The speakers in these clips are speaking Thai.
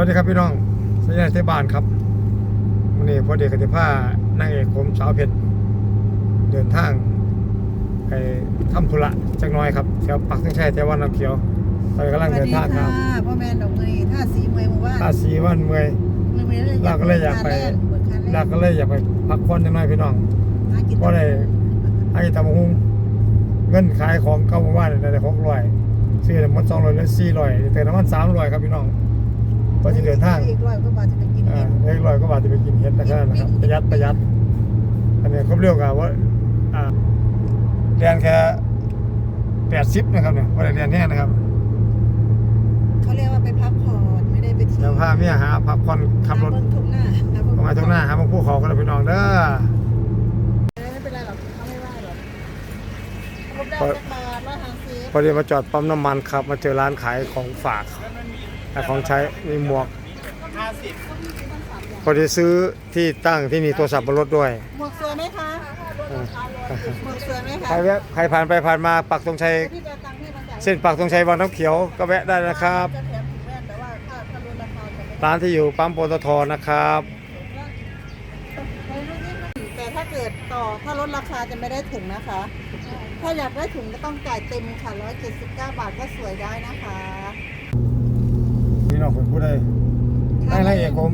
วัสดีครับพี่น้องสัญญาณเทศบาลครับวันนี้พอดีกติภานางเอกผมสาวเพชรเดินทางไปทำธุระจักหน้อยครับแถวปักทั้งชัยแถววันน้ำเขียวตอนนี้กำลังเดินทางครับพ่อแม่ดอกมือท่าสีเมย์หมู่บ้านท่าสีวันเมื่อยเราก็เลยอยากไปเราก็เลยอยากไปพักผ่อนจักหน้อยพี่น้องเพราะได้ให้ทำหุ้งเงินขายของเก่าเมื่อวานได้หกร้อยซื้อน้ำมันสองร้อยแล้วสี่ร้อยเติมน้ำมันสามร้อยครับพี่น้อง พอจะเดินทางอีกร้อยก็บาทจะไปกินอ่าเห็ดเล็กร้อยก็บาทจะไปกินเห็ดนะครับนะครับประหยัดประหยัด อันนี้เขาเรียกว่าว่าอ่าเรียนแค่แปดสิบนะครับเนี่ยว่าได้เรียนแน่นะครับเขาเรียกว่าไปพักผ่อนไม่ได้ไปเที่เดี๋ยวพาเมียหาพักผ่อนขับรถเบิ่งทุ่งหน้าประมาณตรงหน้าหาบางผู้เขาก็เลยไปนอนเด้อไม่เป็นไรหรอกเขาไม่ว่าหรอกรบได้สักบาทร้อยห้าสิบพอดีมาจอดปั๊มน้ำมันครับ มาเจอร้านขายของฝาก ขายของใช้มีหมวกพอดีซื้อที่ตั้งที่มีโทรศัพท์บนรถด้วย หมวกสวยไหมคะอ่าหมวกสวยไหมใครคะแวะใครผ่านไปผ่านมาปักธงชัยพี่จะตังค์ให้มาจ่ายเส้นปักธงชัยวังน้ำเขียวก็แวะได้นะครับจะแถมถุงแว่นแต่ว่าถ้าถ้าลดราคาจะไม่ร้านที่อยู่ปั๊มปตทนะครับแต่ถ้าเกิดต่อถ้าลดราคาจะไม่ได้ถุงนะคะ ถ้าอยากได้ถุงก็ต้องจ่ายเต็มค่ะ179 บาทก็สวยได้นะคะ พี่น้องคนพูดได้ได้ไรเอกผม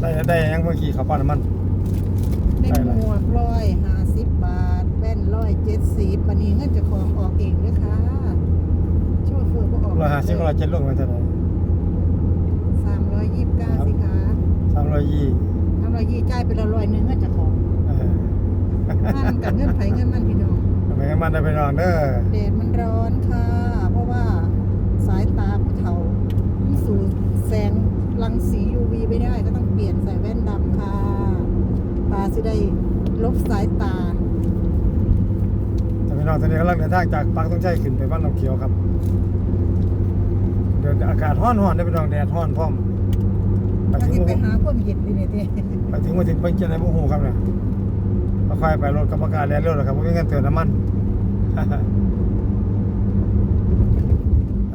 ได้ได้ยังเมื่อกี้ขับป้าน้ำมันได้หมวกร้อยห้าสิบบาทแว่นร้อยเจ็ดสิบวันนี้เงินจะของออกเองด้วยค่ะโชว์เฟอร์ก็ออกร้อยห้าสิบก็ร้อยเจ็ดลงไปเท่าไหร่สามร้อยยี่สิบเก้าสิคะสามร้อยยี่สามร้อยยี่จ่ายไปละร้อยหนึ่งเงินจะของมันกับเงินไผเงินมันพี่น้องทำไมงั้นมันได้ไปนอนเด้อแดดมันร้อนค่ะ เพราะว่าสายตา แสงรังสี UV ไม่ได้ก็ต้องเปลี่ยนใส่แว่นดำค่ะตาสิได้ลบสายตาแต่พี่น้องตอนนี้กำลังเดินทางจากปักต้องใช้ขึ้นไปบ้านน้ำเขียวครับ เดี๋ยวอากาศร้อนๆได้พี่น้องแดดร้อนพร้อมไปถ้าถึงที่ไปหาความเย็นดีเนี่ยเต้ไปถึงมาถึงไปเจอในบุหูครับเนี่ยค่อยๆไปรถกับอากาศแดดเร็วหรอกครับเพราะไม่งั้นเตือนน้ำมัน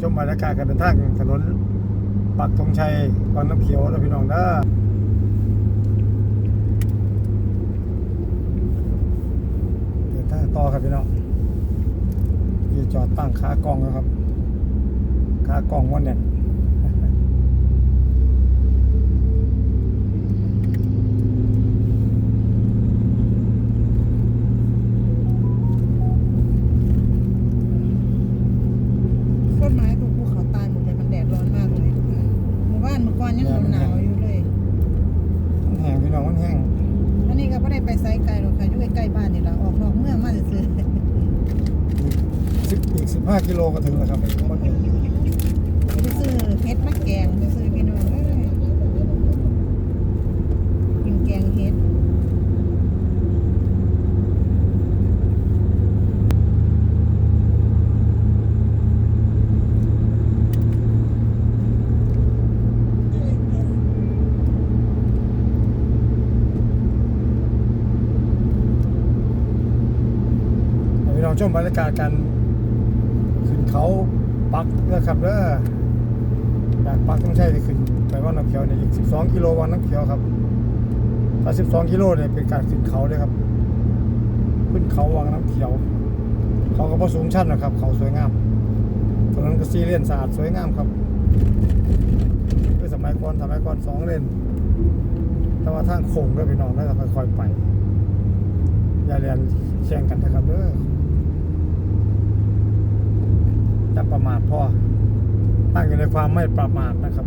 ชมบรรยากาศการเดินทางถนน ปักธงชัยวังน้ำเขียวนะพี่น้องเด้อเดินทางต่อครับพี่น้องที่จอดตั้งขากล้องนะครับขากล้องวันเนี่ย ห้ากิโลก็ถึงแล้วครับบ้านเองไปซื้อเฮ็ดมะแกงไปซื้อพี่น้องกินแกงเฮ็ดชมบรรยากาศการ เขาปักนะครับเด้อจากปักต้องใช้ที่ขึ้นไปวังน้ำเขียวเนี่ยอีกสิบสองกิโลวังน้ำเขียวครับถ้าสิบสองกิโลเนี่ยเป็นการขึ้นเขาเลยครับ ขึ้นเขาวังน้ำเขียว เขาก็พอสูงชันนะครับ เขาสวยงามถนนก็ซีเรียนสะอาดสวยงามครับคือสมัยก่อนสมัยก่อนสองเลนแต่ว่าทางโค้งด้วยพี่น้องน่าจะค่อยๆไป อย่าเรียนแข่งกันนะครับเด้อจะ ประมาทพ่อตั้งอยู่ในความไม่ประมาทนะครับ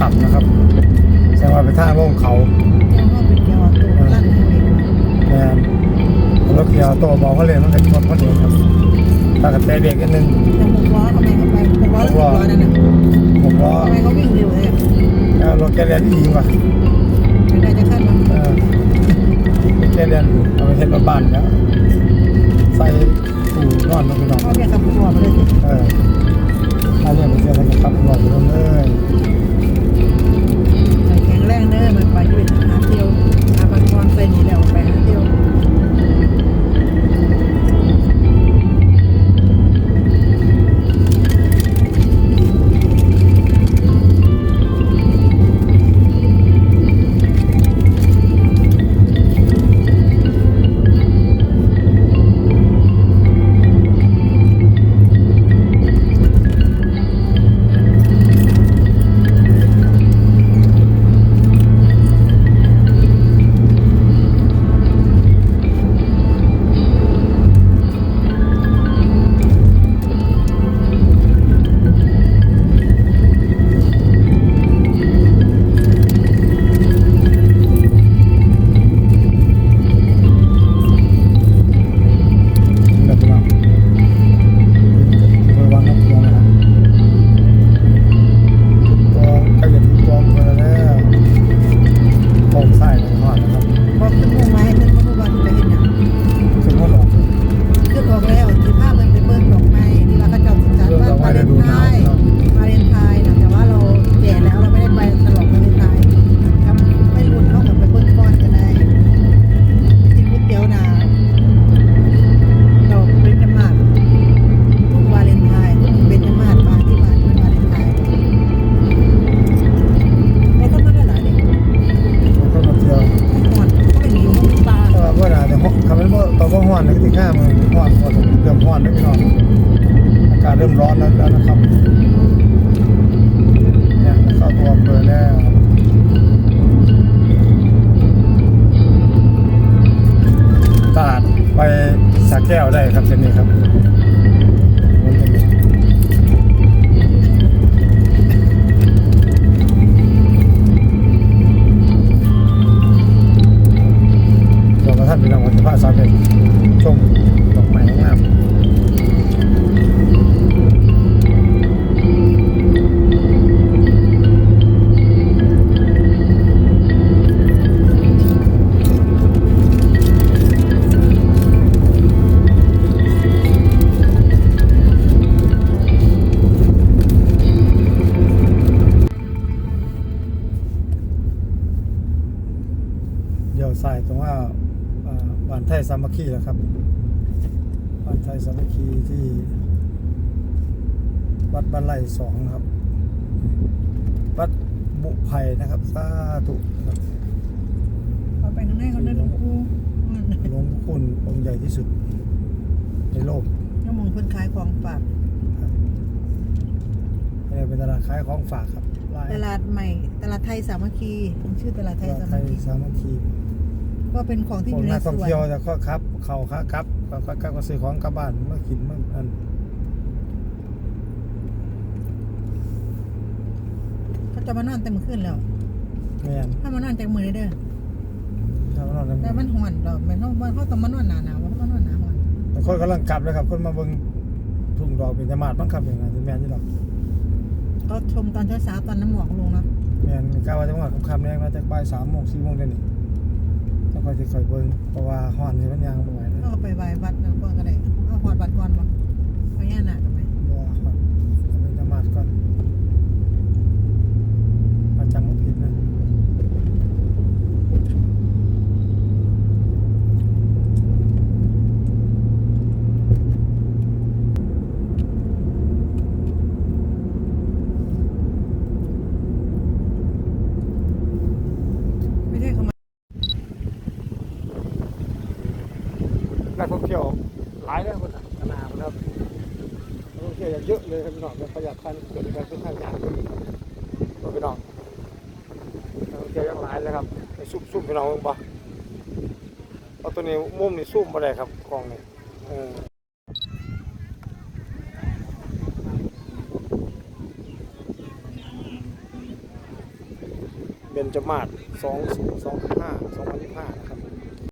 ต่ำนะครับแสดงว่าไปทางโล่งเขาแจ้งว่าเป็นเกียร์ออโต้ลั่นเขาเองแอนรถเกียร์ตัวบอกเขาเลยมันก็ชนเขาเองครับตากระแตเบรกนิดนึงแต่หกล้อทำไมเขาไปหกล้อหรือสิบล้อนั่นน่ะผมล้อทำไมเขาวิ่งเร็วเลยอะแล้วรถแกเรียนที่ยิงว่ะไม่ได้จะขั้นมันเออแกเรียนอยู่เอาไปเห็นรถบ้านแล้วใส่ตู้นอนลงไปนอนพ่อแม่ขับตัวมาเลยสิเออถ้าเรียนไปเชื่อกันครับรออยู่ตรงเลยใส่แข็ งแรงเด้อมันไปอยู่เป็นหาเที่ยวอาบันกรไปนี่แล้วไป ห้อนแล้วพี่น้องอากาศเริ่มร้อนแล้วนะครับเนี่ยเข้าตัวอำเภอแล้วตลาดไปสาแก้วได้ครับเส้นนี้ครับรงนี้ตัวกระท่านพี่น้องวันที่พระสามเดชมดอกไม้ บ้านไทยสามัคคีที่วัดบ้านไร่สองนะครับ วัดบุไผ่นะครับสาธุครับเอาไปข้างในเขาเดินหลวงปู่หลวงพ่อคุณองค์ใหญ่ที่สุด ในโลกยังมองคนขายของฝากครับนี่เป็นตลาดขายของฝากครับลายตลาดใหม่ ตลาดไทยสามัคคีชื่อตลาดตไทยลาดสาไทมัคยคีสามัคคี ก็เป็นของที่พอวกยู่ในนักสท่องวนเที่ยวจะก็ครับ เขาค้าครับเขาค้าครับก็ซื้อของกลับบ้านมากินมาอันเขาจะมานอนเต็มขึ้นแล้วแม่นถ้ามานอนจากมือเลยเด้อถ้ามันนอนแต่มันห่อนดอกแม่นเขาเขาต้องมานอนหนาหนาวเขามานอนหนาห่อนแต่คนกำลังกลับเลยครับ คนมาเบิ่งทุ่งดอกเป็นธรรมาดบ้างครับอย่างนั้นแม่นยี่ดอกเขาชมตอนเช้าๆตอนน้ำหมอกลงเนาะแม่นกล้าว่าจะมาค่ำๆแรงนะจากบ่ายสามโมงสี่โมงเดี๋ยวนี้ จะคอยจะคอยเบิ่งเพราะว่าห้อนนี่มันยังบ่ไหวนะ เขาก็ไปไหว้วัดนะก่อนก็ได้เอาหอดวัดก่อนบ่เอาแย่หนักกันไหม บ่ฮ้อนเอาเป็นธรรมาดก่อนมาจำบ่ผิดนะ ไม่ใช่เขามา นักท่องเที่ยวหลายเลยคนนะขนาดนะครับนักท่องเที่ยวเยอะเลยครับพี่น้องประหยัดการเกิดการขึ้นทางยางขึ้นครับพี่น้องนักท่องเที่ยวยังหลายเลยครับไปซุ่มซุ่มพี่น้องเบิ่งบ่เอาตัวนี้มุมนี่ซุ่มบ่ได้ครับกล้องนี่เออเบญจมาศ2025 2025 นะครับ